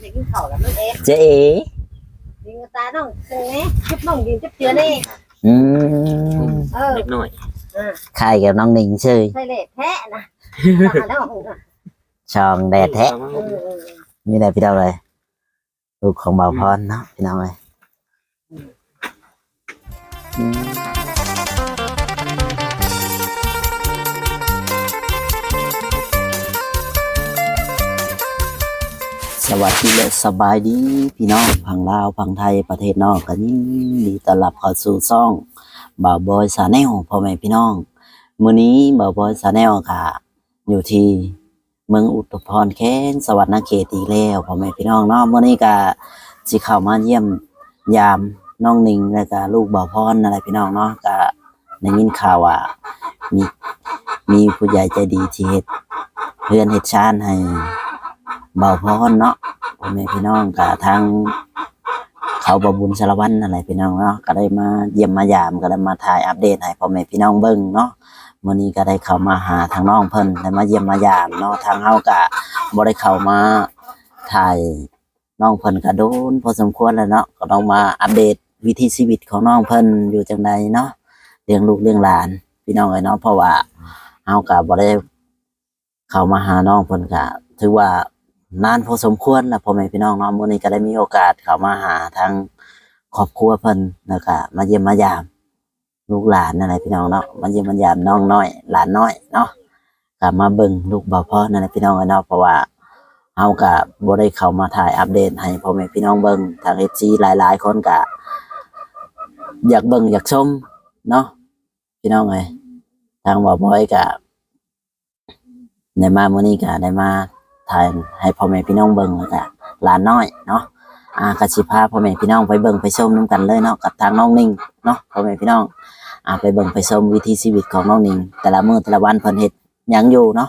เด็กกินข้าวแล้วมันเอ๊ะเจ๊เอ๋ยิงตาน้องเสือนี่จุบน้องยิงจุบเจือนี่อืมเออเล็กน้อยใครกับน้องหนิงชื่อใช่เลยแพ้นะตาแล้วช่องแดดแท้เออเออนี่แหละพี่น้องเลยลูกของเบาพรเนาะพี่น้องเลย สวัสดีและสบายดีพี่น้องพังลาวพังไทยประเทศนอกกันยินดีต้อนรับเข้าสู่ซ่องบ่าวบอยสาแนลพ่อแม่พี่น้องมื้อนี้บ่าวบอยสาแนลค่ะ อยู่ที่เมืองอุตุพรแค้นสวรรค์เขตอีกแล้วพ่อแม่พี่น้องเนาะมื้อนี้ก็สิเข้ามาเยี่ยมยามน้องนิงแล้วก็ลูกบ่าวพรอะไรพี่น้องเนาะก็ได้ยินข่าวว่ามีมีผู้ใหญ่ใจดีที่เฮ็ดเพื่อนเฮ็ดชานให้ บาพรเนาะพ่อแม่พี่น้องก็ทางเขาบบุญสารวัตรอะไรพี่น้องเนาะก็ได้มาเยี่ยมมายามก็ได้มาถ่ายอัปเดตให้พ่อแม่พี่น้องเบิ่งเนาะมื่อนี้ก็ได้เข้ามาหาทางน้องเพิ่นได้มาเยี่ยมมายามเนาะทางเฮาก็บ่ได้เข้ามาถ่ายน้องเพิ่นก็โดนพอสมควรแล้วเนาะก็ต้องมาอัปเดตวิถีชีวิตของน้องเพิ่นอยู่จังใดเนาะเลี้ยงลูกเลี้ยงหลาน พี่น้องเอ้ยเนาะเพราะว่าเฮาก็บ่ได้เข้ามาหาน้องเพิ่นก็ถือว่า นานพอสมควรแล้วพ่อแม่พี่น้องเนาะมื้อนี้ก็ได้มีโอกาสเข้ามาหาทางครอบครัวเพิ่นแล้วก็มาเยี่ยมมายาม ลูกหลานอะไรพี่น้องเนาะมันเยี่ยมมันยามน้องน้อย หลานน้อยเนาะกลับมาเบิ่งลูกบ่าวพ่อนั่นแหละพี่น้องเนาะเพราะว่าเฮาก็บ่ได้เข้ามาถ่ายอัปเดตให้พ่อแม่พี่น้องเบิ่งทาง FC หลายๆ คนก็อยากเบิ่งอยากชมเนาะพี่น้องเอ้ยทางบ่าวบอยก็ได้มามื้อนี้ก็ได้มา ถ่ายให้พ่อแม่พี่น้องเบิ่งแล้วก็หลานน้อยเนาะอ่ากสิพาพ่อแม่พี่น้องไปเบิ่งไปชมนํกันเลยเนาะกับทางน้องนิ่งเนาะพ่อแม่พี่น้องอ่าไปเบิ่งไปชมวิถีชีวิตของน้องนิงแต่ละมื้อแต่ละวันเพิ่นเฮ็ดหยังอยู่เนาะ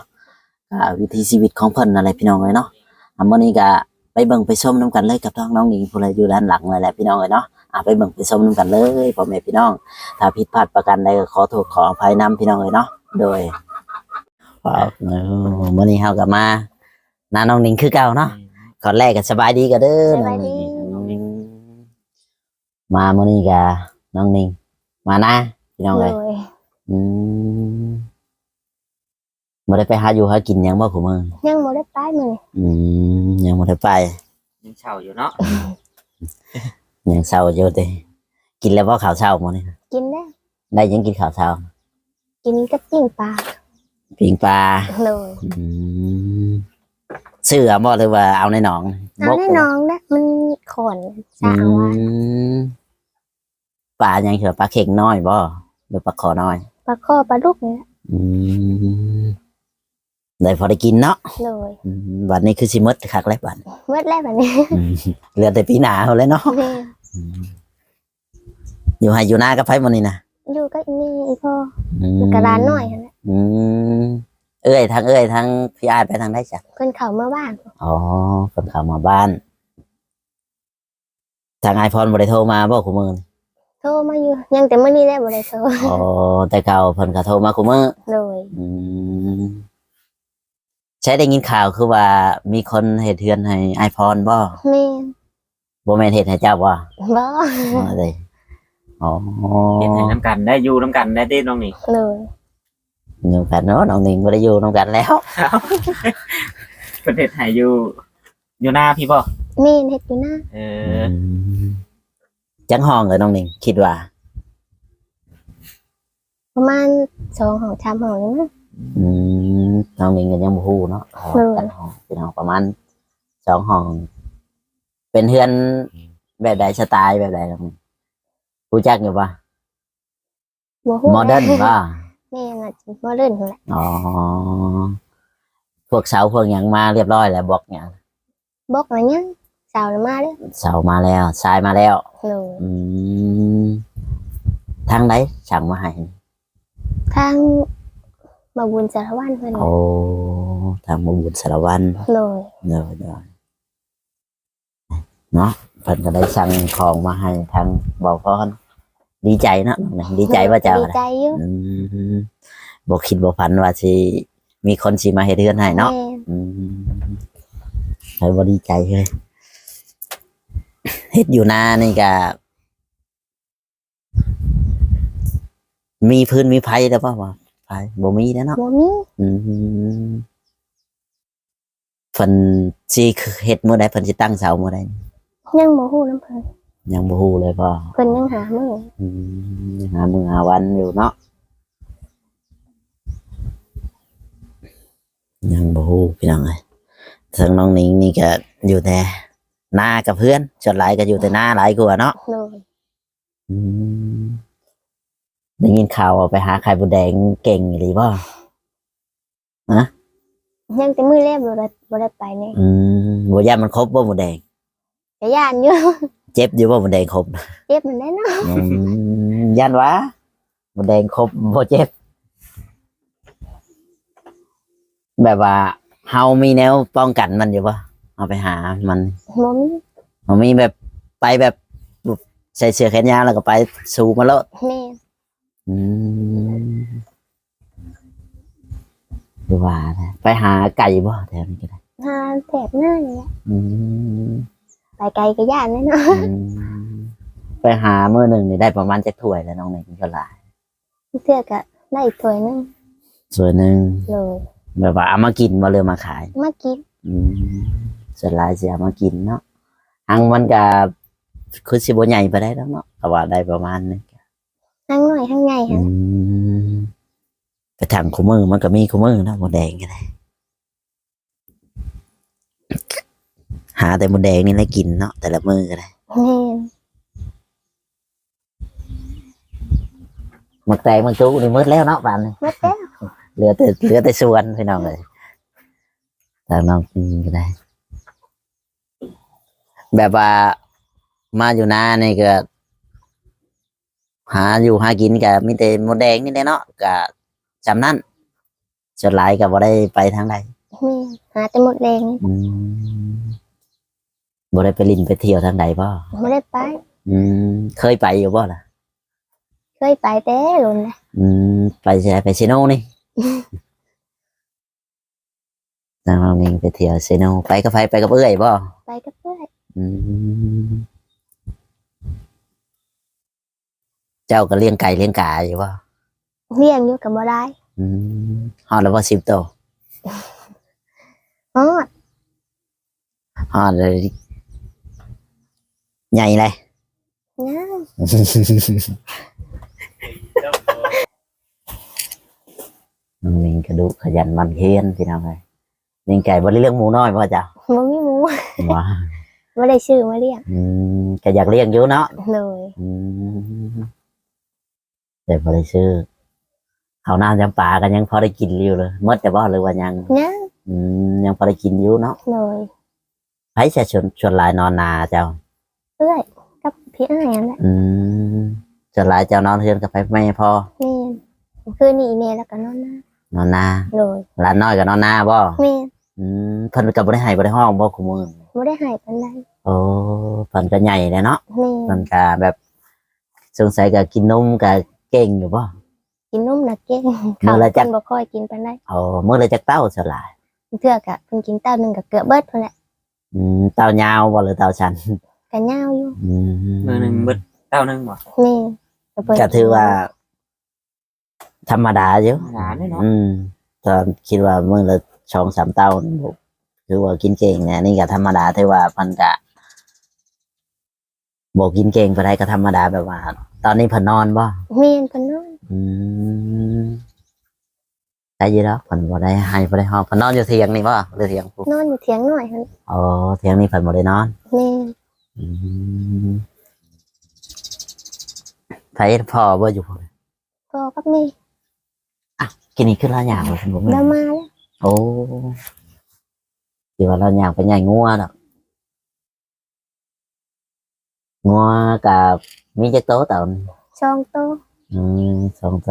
อ่าวิถีชีวิตของเพิ่นอะไรพี่น้องเลยเนาะอ่ามื้อนี้ก็ไปเบิ่งไปชมนํกันเลยกับน้องน้องนิงผู้ใดอยู่ด้านหลังเลยแหละพี่น้องเลยเนาะอ่าไปเบิ่งไปชมนํกันเลยพ่อแม่พี่น้อง ถ้าผิดพลาดประการใดก็ขอโทษขออภัยนํพี่น้องเลยเนาะโดยว้าวเมื้อนี้เฮาก็มา น้าน้องนิงคือเก่าเนาะก่อนแรกก็สบายดีก็เด้อสบายดีน้องนิงมามื้อนี้ก็น้องนิงมานะพี่น้องเลเลยยอืมบ่ได้ไปหาอยู่หากินหยังบ่คุมื้อยังบ่ได้ไปมื้ออืมยังบ่ได้ไปยังเช่าอยู่เนาะยังเช้าอยู่เด้กินแล้วบ่ข้าวเช้ามื้อนี้กินได้ได้หยังกินข้าวเช้ากินกับปิ้งปลาปิ้งปลาเลยอืม ซื้อเอาบ่หรือว่าเอาในหนองเอาให้น้องนะมันขอนอืสาวอะมปลาหยังเถือปลาเข่งน้อยบ่หรือปลาขอน้อย ปลาข้อปลาลูกเนี่ยอืมได้พอได้กินเนาะเลยอืมวันนี้คือสิหมดคักแล้วบัดเมื่อแรกแบบนี้อืมเหลือแต่ปีหน้าเอาเลยเนาะแม่อืมอยู่ให้อยู่หน้ากับไผมื้อนี้นะอยู่ก็มีอีพ่ออือยู่มกับร้านหน่อยนั่นแหละอืม เอ้ยทางเอ้ยทางพี่อาจไปทางได้จ้ะเพิ่นเข้าเมื่อบ้านอ๋อคนเข้ามาบ้าน ทางไอพรบริโทรมาบอกคุมือโทรมาอยู่ยังแต่มื้อนี้ได้บ่ได้โทรอ๋อแต่เก่าเพิ่นก็โทรมาคุมือเลยอืมใช้ได้ยินข่าวคือว่า มีคนเหตุเทือนให้ไอพรบ่แม่บ่แม่นเหตุให้เจ้าบ่บ่อ๋อเลยอ๋อ เห็นให้น้ำกันได้อยู่น้ำกันได้เต้น้องนี่เลย อยู่กันเนาะน้องนิงบ่ได้อยู่นํกันแล้วประเทศไทยอยู่ อยู่หน้าพี่ป่ะแม่เฮ็ดอยู่นะเออือมจังห้องเลยน้องนิงคิดว่า ประมาณ2ห้อง3ห้องนี่มั้งอืมน้องนิงก็ยังบ่ฮู้เนาะเออกันห้องเป็นห้องประมาณสองห้อง เป็นเฮือนแบบใดสไตล์แบบใดน้องนิงรู้จักอยู่ปะบ่ฮู้โมเดิร์นป่ะ แม่น่ะสิโมเดิร์นนั่นแหละอ๋อ พวกเสาพวกหยังมาเรียบร้อยแล้วบอกหยังบอกมายังสาวน่ะมาเด้อเสามาแล้วทรายมาแล้วเลยอืมทางไหนสั่งมาให้ทางมาบุญสารวัตรเพิ่นโอ้ทางมาบุญสารวันเลยเดี๋ยวเดี๋ยวเนาะเพิ่นก็ได้สั่งของมาให้ทางบอกพร ดีใจเนาะน้องนิงดีใจว่าเจ้าดีอะไรใจอยู่อืมบอกคิดบอกพันว่าสิมีคนสิมาเฮ็ดเรือนให้เนาะแม่อืมไปบ่ดีใจเลยเฮ็ดอยู่นานี่ก็มีพื้นมีไผแล้วป่าวะไผบ่มีแล้วเนาะบ่มีอืมเพิ่นสิเฮ็ดมื้อใดเพิ่นสิตั้งเสามื้อใดยังบ่ฮู้นํเพิ่น ยังบ่ฮู้เลยพ่อเพิ่นยังหามื้ออืมยังหามื้อหาวันอยู่เนาะยังบ่ฮู้พี่น้องเอ้ยทางน้องหนิงนี่ก็อยู่แต่หน้ากับเพื่อนส่วนหลายก็อยู่แต่หน้าหลายกว่าเนาะโดยอืมได้ยินข่าวว่าไปหาไข่บุแดงเก่งหรือเปล่ายังแต่มื้อแรกบ่ได้บ่ได้ไปนี่อืมบัย่านมันครบบ่บุแดงก็ย่านอยู่ เจ็บอยู่บ่บุแดงครบเจ็บมันได้เนาะอืมย่านวะบุแดงครบบ่เจ็บ แบบว่าเฮามีแนวป้องกันมันอยู่ป่ะเอาไปหามันบ่มีมันมีแบบไปแบบใส่เสื้อแขนยาวแล้วก็ไปสู่มาแล้วแม่อืมดูว่านะไปหาไก่บ่แถวนี้ก็ได้หาแถบหน้านี่แหละอืม ไปไกลก็ย่านแน่เนาะอืมไปหาเมื่อหนึ่งนี่ได้ประมาณจะถ้วยแล้วน้องหนึ่งก็หลายเทื่อก็ได้อีกถ้วยหนึงส่วนหนึ่งเลยแบบว่าเอามากินมาเลยมาขาย มากินอืมส่วนหลายจะเอามากินเนาะหังมันก็คือสิบใหญ่ไปได้แล้วเนาะแต่ว่าได้ประมาณนึงทั้งน้อยทั้งใหญ่อืหั่นมกระถังคู่มือมันก็มีคู่มือเนาะหมดแดงก็ได้ หาแต่หมดแดงนี่แหละกินเนาะแต่ละมือก็ได้แม่นหมดแตงมันจุนี่มืดแล้วเนาะบ้านนี้มาแล้วเหลือแต่เหลือแต่ส่วนพี่น้องเลยทางน้องกินก็ได้ แบบว่ามาอยู่นานี่ก็ หาอยู่หากินกับมีแต่หมดแดงนี่แหละเนาะกับจำนั่นส่วนหลายก็บ่ได้ไปทางใดแม่นหาแต่หมดแรงนี่อืม บ่ได้ไปลินไปเที่ยวทางใดบ่บ่ได้ไป อืม เคยไปอยู่บ่ล่ะ เคยไปแต่ลุนนะอืม ไปใช่ไปเซโนนี่ทางเราเองไปเที่ยวเซโนไปกับไฟไปกับเอื้อยบ่ไปกับเพื่อนอืมเจ้าก็เลี้ยงไก่เลี้ยงกาอยู่บ่เลี้ยงอยู่กับบ่ได้อืมฮอดแล้วบ่สิบโตวฮอดฮอดเลย ใหญ่เลยนะน้องเองกระดูกขยันหมันเพียนพี่น้องเลยเลี้ยงไก่บ่ได้เลี้ยงหมูน้อยบ่จ้ะบ่มีหมูว้าบ่ได้ชื่อมาเลี้ยงอืมก็อยากเลี้ยงอยู่เนาะเลยอืมแต่บ่ได้ซื้อข้าวหน้าจำปากันยังพอได้กินอยู่เลยหมดแต่บ่หรือว่ายังนะอืมยังพอได้กินอยู่เนาะเลยไผจะชวนชวนหลายนอนนาเจ้า เอ้ยกับพี่อ้ายนั่นแหละอืมชวนหลายเจ้านอนเฮือนกับไผแม่พอแม่นคืนนี้แม่แล้วก็นอนนะนอนนาเลยหลานน้อยก็นอนนาบ่แม่นอืมเพิ่นก็บ่ได้ให้บ่ได้ห้องบ่คุมื้อบ่ได้ให้ปานใดโอ้เพิ่นก็ใหญ่แล้วเนาะแม่เพิ่นก็แบบสงสัยก็กินนมก็เก่งอยู่บ่ กินนมน่ะเก่งมื้อละจัก เพิ่นบ่ค่อยกินปานใดโอ้มื้อละจักเต้าสลายเทื่อก็เพิ่นกินเต้าหนึงก็เกือบเบิดพุ่นแหละอืมเต้ายาวบ่หรือเต้าชัน ก็ยาวอยู่อืมมือหนึ่งเบิดเต้าหนึ่งบ่แม่ก็เพิ่นก็ถือว่า ธรรมดาอยู่หลานเนี่ยเนาะอืมตอนคิดว่ามื้อละสองสามเต้านี่บ่ถือว่ากินเก่งนะนี่ก็ธรรมดาถือว่าเพิ่นก็บ่กินเก่งปานใดก็ธรรมดาแบบว่า ตอนนี้เพิ่นนอนบ่แม่นเพิ่นนอนอืมได้อยินแล้วเพิ่นบ่ได้ให้บ่ได้ห้องเพิ่นนอนอยู่เถียงนี่บ่หรือเถียงปุ๊นอนอยู่เถียงหน่อยหั่นอ๋อเถียงนี่เพิ่นบ่ได้นอน แม่ นอืมไผพ่อบ่อยู่พุ่นพ่อกับแม่กินนี่คือเราย่างบ่ซั่นบ่แล้แม่วนมาแล้วโอ้สิว่าเราย่างไปใหญ่งัวดอกงัวกับมีจักโตะตอนช่องโตอืมสองโต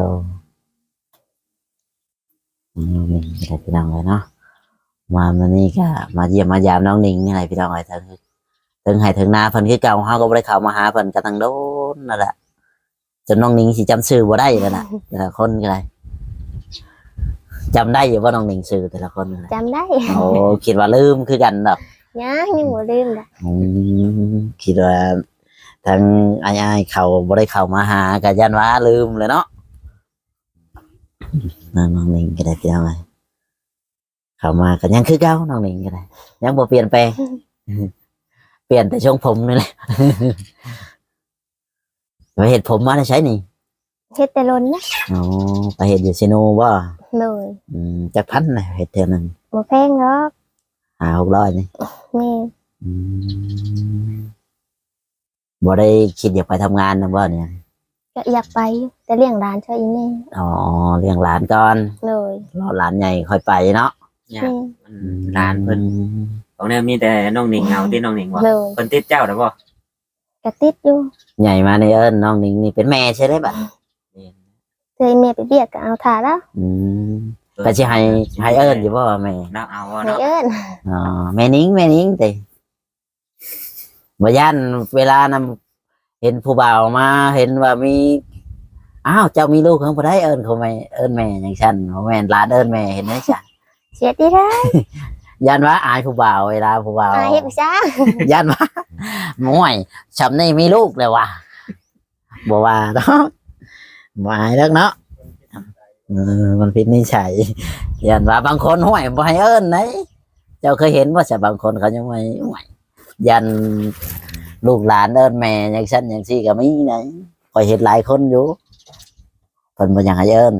อืมนี่ก็ได้พี่น้องเลยเนาะมามานี่ก็มาเยี่ยมมายามน้องนิงนี่แหละพี่น้องไอ้ทั้ง ถึงให้ถึงนาเพิ่นคือเก่าเฮาก็บ่ได้เข้ามาหาเพิ่นก็ตั้งโดนนั่นแหละจนน้องนิงสิจำชื่อบ่ได้แล้วน่ะแต่ละคนก็ได้จำได้อยู่ว่าน้องนิงชื่อแต่ละคนก็ได้จำได้โอ้คิดว่าลืมคือกันดอกยังยังบ่ลืมล่ะอืมคิดว่าทางอ้ายๆเขาบ่ได้เข้ามาหาก็ยันว่าลืมเลยเนาะนั่นน้องหนิงก็ได้พี่น้องเอ้ยเข้ามาก็ยังคือเก่าน้องหนิงก็ได้ยังบ่เปลี่ยนแปลง เปลี่ยนแต่ช่วงผมนี่แหละไปเห็ดผมมาได้ใช้นี่เฮ็ดแต่ลนนะอ๋อไปเห็ดอยู่ซิโนว่าเลยอืมจักพันนะเห็ดเท่านั้นบ่แพงหรอกหาหกร้อยนี่แม่อืมบ่ได้คิดอยากไปทำงานนะว่าเนี่ยก็อยากไปอยู่แต่เลี้ยงหลานช่วยอีแม่อ๋อเลี้ยงหลานก่อนเลยรอหลานใหญ่ค่อยไปเนาะเนี่ยแม่มันร้านเพิ่น ของเนี่ยมีแต่น้องหนิงเอาที่น้องหนิงว่าเลยเพิ่นติดเจ้าได้บ่ก็ติดอยู่ใหญ่มาในเอิญน้องหนิงนี่เป็นแม่ใช่ไหมบัดเคยแม่ไปเบียดก็เอาถ่าแล้วอืมก็สิให้ให้เอิญอยู่บ่ว่าแม่น้าเอาว่าไม่เนาะเอิ้นอ๋อแม่นิ้งแม่นิ้งติบ่ย่านเวลานำเห็นผู้บ่าวมา เห็นว่ามีอ้าวเจ้ามีลูกของบ่ได้เอิ้นเขาไม่เอิ้นแม่อย่างฉันบ่แม่นหลานเอิ้นแม่เห็นไหมจ้ะเสียดีได้ ย่านว่าอายผู้บ่าวเวลาผู้บ่าวอาเฮ็ดไปซะย่านว่าม่วยชำนี่มีลูกเลยว่ะบ่ว่าดอกบ่อายดอกเนาะเออมันผิดนิสัยย่านว่าบางคนห่วยบ่ให้เอิ้นไหนเจ้าเคยเห็นว่าจะบางคนเขายังไม่ห่วยยันลูกหลานเอิ้นแม่อย่างฉันอย่างซี่ก็มีไหนคอยเห็นหลายคนอยู่เพิ่นบ่อยากให้เอิ้น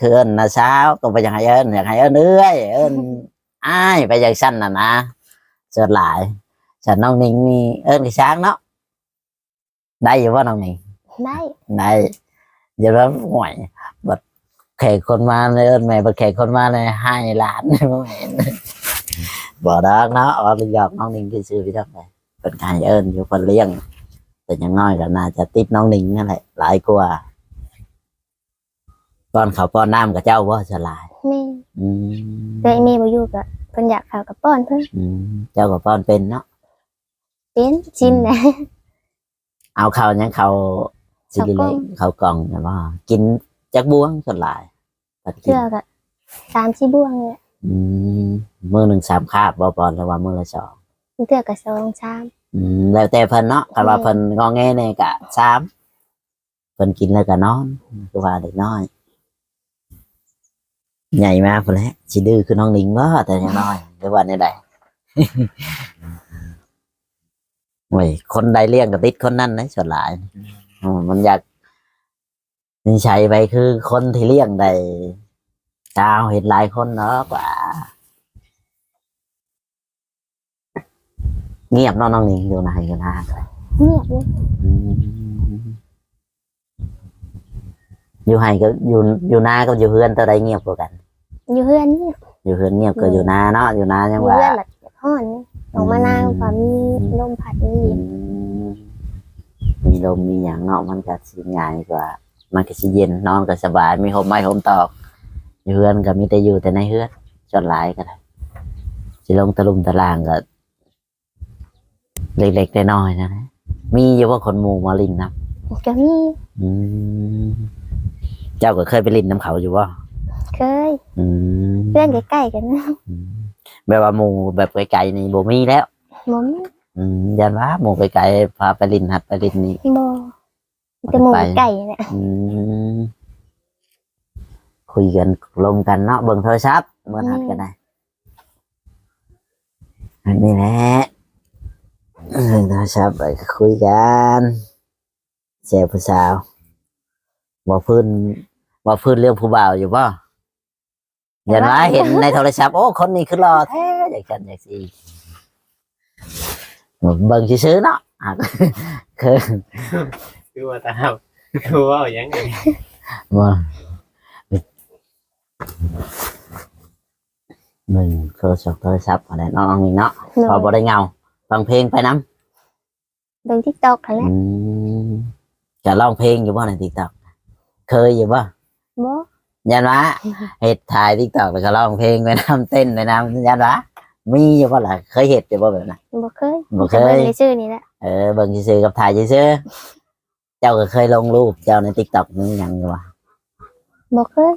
คือเอิ้นนะเช้าก็บ่อยากให้เอิ้นอยากให้เอิ้นเอ้ยเอิ้น อ้ายไปอย่างฉันน่ะนะส่วนหลายฉันน้องนิงนี่เอิ้นกี่ช้างเนาะได้อยู่ว่าน้องนิงได้ได้เดี๋ยวแล้วห่วยบัดแขกคนมาเลยเอิ้นแม่บัดแขกคนมาเลยให้หลานบ่เห็นบ่ดอกเนาะอ๋อหยอกน้องนิงคือซื้อพี่ทักไปเป็นการเอิ้นอยู่คนเลี้ยง แต่อยังน้อยก็น่าจะติดน้องนิงนั่นแหละหลายกว่าป้อนเขาวป้อนน้ำกับเจ้าว่าจะหลายแม่ อืมแต่อีแม่บ่อยู่ก็เพิ่นอยากเข้ากับป้อนเพิ่นอืมเจ้ากับป้อนเป็นเนาะเป็นชินนะ เอาข้าวยังเขาสิริเล็กเขาวกล่องนะว่ากินจักบ้วงส่วนหลายปัดกินเชื่อก็สามสี่บ่วงเลยอืมมือหนึ่งสามคาบบ่ปอนแล้วว่ามือละสองเทื่อก็สองชาม อืมแล้วแต่เพิ่นเนาะคันว่าเพิ่นงอแงเนี่ยกะสามเพิ่นกินแล้วก็นอนคือว่าเด็กน้อย ใหญ่มากพุ่นแหละสิดื้อคือน้องหนิงว่าแต่ยังน้อยหรือว่าในใดโอ้ยคนใดเลี้ยงก็ติดคนนั้นนะส่วนหลายอืมมันอยากนิสัยไปคือคนที่เลี้ยงได้ดาวเห็นหลายคนเนาะกว่า เงียบเนาะน้องหนิงอยู่ไหนกันนะเงียบเลยอืมอยู่ไห้ก็อยู่อยู่นาก็อยู่เฮือนตัวใดเงียบกว่ากัน อยู่เฮือนนี่อยู่เฮือนเงียบก็อยู่นาเนาะอยู่นาอยังยู่ว่าเฮือนแบบฮ้อนนี่ออกมานางความมีลมพัดมีอืมมีลมมีอย่างเนาะมันก็สิง่ายกว่า มันก็สิเย็นนอนก็สบายมีห่มไม้ห่มตอกอยู่เฮือนก็มีแต่อยู่แต่ในเฮือนจนหลายก็ได้สิลงตะลุมตะลางก็เล็กๆน้อยๆนะนะมีอยู่ว่าคนหมู่มาลินนะก็มีอืมเจ้าก็เคยไปลินน้ำเขาอยู่ว่า เคย อืมเพื่อนใกล้ๆกันนะอืมแบบว่าหมู่แบบไกลๆนี่บ่มีแล้ว บ่มีอืมยันว่าหมู่ไกลๆพาไปลินหัดไปลินนี่ บ่แต่หมู่ใกล้เนี่ยอืมคุยกันลงกันเนาะเบิ่งโทรศัพท์เมื่อหัดกันได้อันนี้แหละเบิ่งโทรศัพท์ไปคุยกันแซ่ผู้สาวบ่พื้นบ่พื้นเรื่องผู้บ่าวอยู่ บ่ยันว่าเห็นในโทรศัพท์โอ้คนนี้คือรอแท้อย่างกันอย่างสิเบิ่งซื่อๆเนาะอะคือคือว่าตามคือว่าอย่างไงว่าหนึ่งโทรศัพท์โทรศัพท์อะไรน้องนี่เนาะหนูพอบ่ได้เงาฟังเพลงไปน้เบิ่ง TikTok นั่นแหำละอืมจะร้องเพลงอยู่บ่ในติ๊กต็อกเคยอยู่บ่บ่ ยันวะเฮ็ดถ่ายติ๊กต็อกแล้วก็ร้องเพลงไปน้ำเต้นไปน้ำยันวะมีอยู่บ่ล่ะเคยเฮ็ดอยู่บ่แบบนั้นบ่เคยบ่เคยแต่บิ่งในชื่อนี่แหละเออเบิ่งซื่อๆกับถ่ายซื่อๆเจ้าก็เคยลงรูปเจ้าในติ๊กต็อกนี่ยังอยู่บ่บ่เคย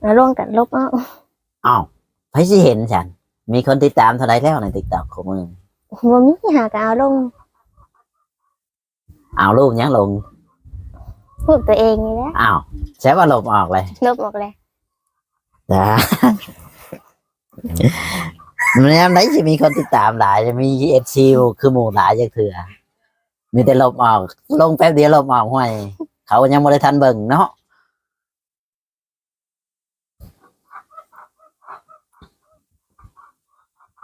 เอาลงกันลบเอาอ้าวไผสิเห็นฉัน มีคนติดตามเท่าไหรแล้วในติ๊กต็อกของมึงบ่มีหากเอาลงเอารูปยังลง รูปตัวเองนี่แหละอ้าวใช้ว่าลบออกเลยลบออกเลยจ้ามันยังไหนจะมีคนติดตามหลายจะมีเอฟซีคือหมู่หลายจังเถื่อมีแต่ลบออก ลงแป๊บเดียวลบออกห้วยเขายังไม่ได้ทันเบิ่งเนาะ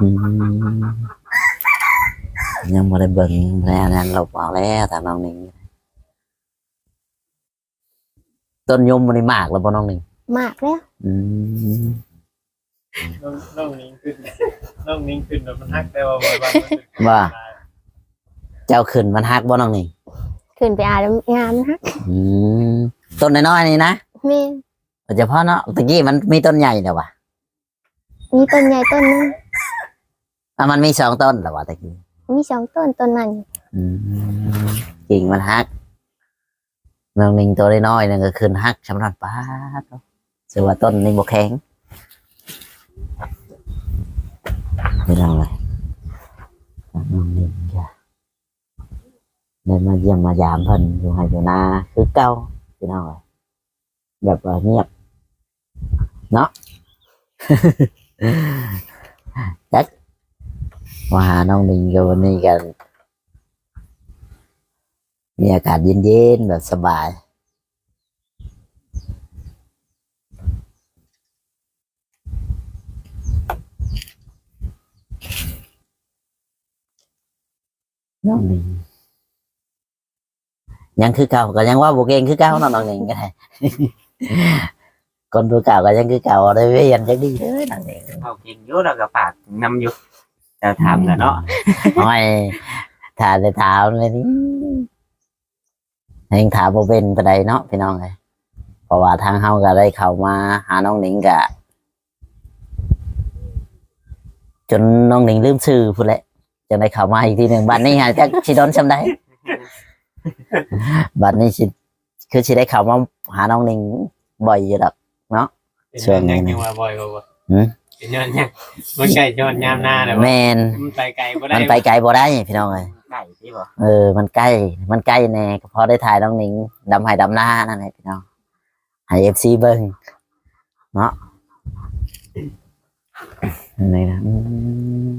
อืมยังไม่ได้เบิ่งแล้วนั้นลบออกแล้วทางน้องหนิง ต้นยมมันได้มากแล้วบ่น้องหนิงมากแล้วอืมน้องน้องนิ้งขึ้นน้องนิ้งขึ้นแล้วมันฮักแต่ว่าวันวันมันเป็นว่าเจ้าขึ้นมันฮักบ่น้องหนิงขึ้นไปอาบน้ำงามนะอืมต้นน้อยๆนี่นะแม่เฉพาะเนาะตะกี้มันมีต้นใหญ่แต่ว่ามีต้นใหญ่ต้นนึงอะมันมีสองต้นแต่ว่าตะกี้มีสองต้นต้นนั้นอืมกิ่งมันฮัก น้องหนิงตัวน้อยๆนั่นก็ขึ้นฮักชำนาญป้าเสือว่าต้นนี่บ่แข็งไม่ต้องเลยน้องหนิงจ้ะได้มาเยี่ยมมายามเพิ่นอยู่ให้อยู่นาคือเก่าพี่น้องเอ้ยแบบเงียบเนาะจักมาหาน้องนิงกับวันนี้กัน มีอากาศเย็นๆแบบสบายน้องนิงยังคือเก่าก็ยังว่าบุเกงคือเก่าเนาะน้องนิงก็ได้คนตัวเก่าก็ยังคือเก่าได้เวียนจังดีเด้อน้องนิงเขาเก่งอยู่แล้วก็ปากนำอยู่แต่ถามกันเนาะน้อยถามเลยถามเลยนี่ ยังถามบ่เป็นปานใดเนาะพี่น้องเลยเพราะว่าทางเฮาก็ได้เข้ามาหาน้องหนิงกะ จนน้องหนิงลืมชื่อพุ่นแหละจังได้เข้ามาอีกทีหนึ่งบัดนี้ฮะจักสิโดนซำได้บัดนี้สิคือสิได้เข้ามาหาน้องหนิงบ่อยอยู่ดอก เป็นส่วนยังนี้นะยังว่าบ่อยกว่าหืม เป็นย้อนยังมันใกล้ย้อนยามหน้าแล้วแม่นมันไปไกลบ่ได้มันไปไกลบ่ได้พี่น้องเลย ไก่ที่บอกเออ มันใกล้ มันใกล้แน่ก็พอได้ถ่ายน้องหนิงดำไห้ดำหน้านั่นแหละพี่น้องให้เอฟซีเบิ้งเนาะอะไรนะอืม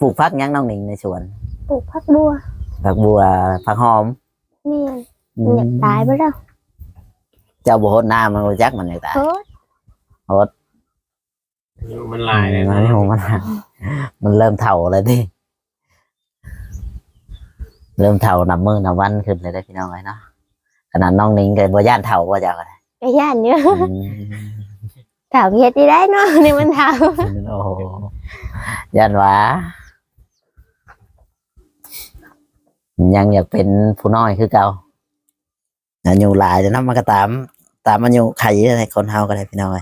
ปลูกพักหยังน้องหนิงในสวนปลูกผักบัวผักบัวผักหอมแม่อืมันอยากตายไปแล้วเจ้าบัวหน้ามันรู้จักมันเลยตายโอ้ยอายุมันหลายเลยมันไม่หงมันมันเริ่มเถ่าเลยดิ เริ่มเถ่านับมือนับวันขึ้นเลยได้อพี่น้องเลยเนาะขนาดน้องหนิงก็บ่ย่านเถ่าว่าจะอะไรกระย่านเยอะอืมถามเฮ็ดที่ได้เนาะนี่มันถามโอ้โหยันหวายังอยากเป็นผู้น้อยคือเก่าอายุหลายแต่นะมันก็ตาม ตามอายุใครอะไรคนเฮาก็ได้พี่น้อย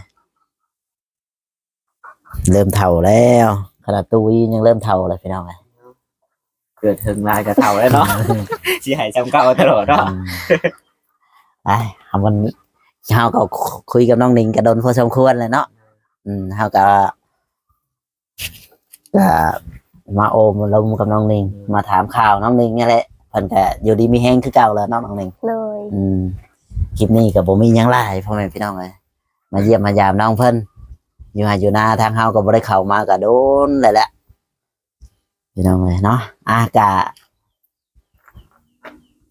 เริ่มเฒ่าแล้วขนาดตู้ยยังเริ่มเฒ่าเลยพี่น้องเลย เกิดถึงลายกับเท่าแล้วเนาะสิใหายจำเก่าตลอดเนาะไอ้คำวันนี้เฮาก็คุยกับน้องนิงก็โดนพอสมควรเลยเนาะอืมเฮาก็ก็มาโอมลงกับน้องนิง มาถามข่าวน้องนิงนี่แหละเพิ่นก็อยู่ดีมีแฮงคือเก่าแล้วเนาะน้องนิงเลยอืมคลิปนี้ก็บ่มีหยังหลายพ่อแม่พี่น้องเลยมาเยี่ยมมายามน้องเพิ่นอยู่หาอยู่หน้าทางเฮาก็บ่ได้เข้ามาก็โดนเลยแหละ พี่น้องเลยเนาะอากา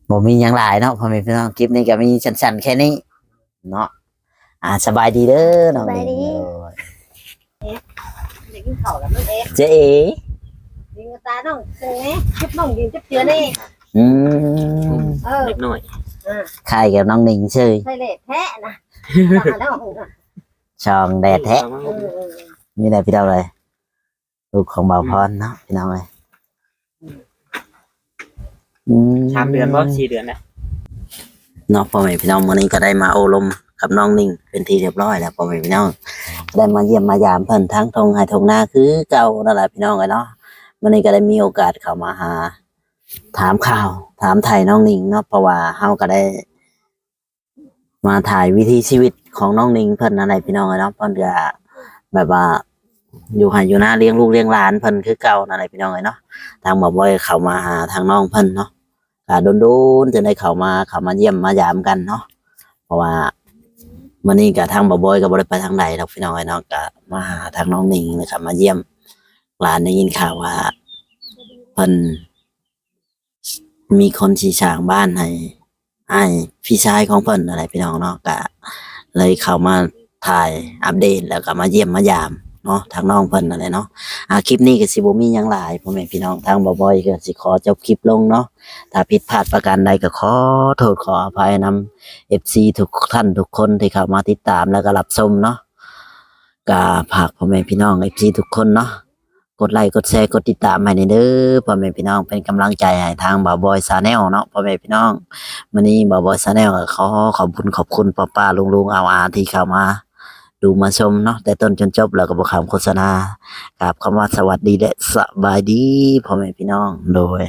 บ่มีหยังหลายเนาะพ่อแม่พี่น้องคลิปนี้ก็มีสั้นๆแค่นี้เนาะอ่าสบายดีเด้อน้องนี่เด็กกินข้าวแล้วมันเอ๊ะเจ๊เอ๋ยิงตาน้องซึ่งไหมจุบน้องยิงจุบเจือนี่อืมเออ เล็กน้อยใครกับน้องหนิงชื่อใช่เลยแพ้นะตาแล้วช่องแดดแท้เออเออ นี่แหละพี่น้องเลยลูกของบ่าวพรเนาะพี่น้องเลยอื สามเดือนบ่สี่เดือนนะเนาะพ่อแม่พี่น้องวันนี้ก็ได้มาโอลมกับน้องนิ่งเป็นที่เรียบร้อยแล้วพ่อแม่พี่น้องได้มาเยี่ยมมายามเพิ่นทั้งทงไฮทงหน้าคือเก่านั่นแหละพี่น้องเลยเนาะวันนี้ก็ได้มีโอกาสเข้ามาหา ถามข่าว ถามไทยน้องนิ่งเนาะเพราะว่าเฮาก็ได้ มาถ่ายวิถีชีวิตของน้องนิ่งเพิ่นอะไรพี่น้องเลยเนาะเพิ่นก็แบบว่าอยู่หาอยู่หน้าเลี้ยงลูกเลี้ยงหลานเพิ่นคือเก่านั่นแหละพี่น้องเอ้ยเนาะทางบ่บ่อยเข้ามาหาทางน้องเพิ่นเนาะ ก็โดนๆจะได้เข้ามาเข้ามาเยี่ยมมายามกันเนาะเพราะว่ามื้อนี้ก็ทางบ่บอยก็บ่ได้ไปทางใดดอกพี่น้องเอ้ยเนาะก็มาหาทางน้องหนิงนะครับมาเยี่ยมหลานได้ยินข่าวว่าเพิ่นมีคนสิสร้างบ้านให้อ้พี่ชายของเพิ่นอะไรพี่น้องเนาะก็เลยเข้ามาถ่ายอัปเดตแล้วก็มาเยี่ยมมายามเนาะทางน้องเพิ่นอะไรเนาะ อ่าคลิปนี้ก็สิบ่มีหยังหลายพ่อแม่พี่น้องทางบ่บ่อยก็สิขอจบคลิปลงเนาะถ้าผิดพลาดประการใดก็ขอโทษขออภัยนำ FC ทุกท่านทุกคนที่เข้ามาติดตามแล้วก็รับชมเนาะก็ฝากพ่อแม่พี่น้อง FC ทุกคนเนาะกดไลค์กดแชร์กดติดตามให้ในเด้อพ่อแม่พี่น้องเป็นกำลังใจให้ทางบ่าวบอยซาแนลเนาะพ่อแม่พี่น้องมื้อนี้บ่าวบอยซาแนลก็ขอขอบคุณขอบคุณป้าป้าลุงลุงอาอาที่เข้ามา ดูมาชมเนาะแต่ต้นจนจบแล้วก็บอกคำโฆษณากับคำว่าสวัสดีและสบายดีพ่อแม่พี่น้องโดย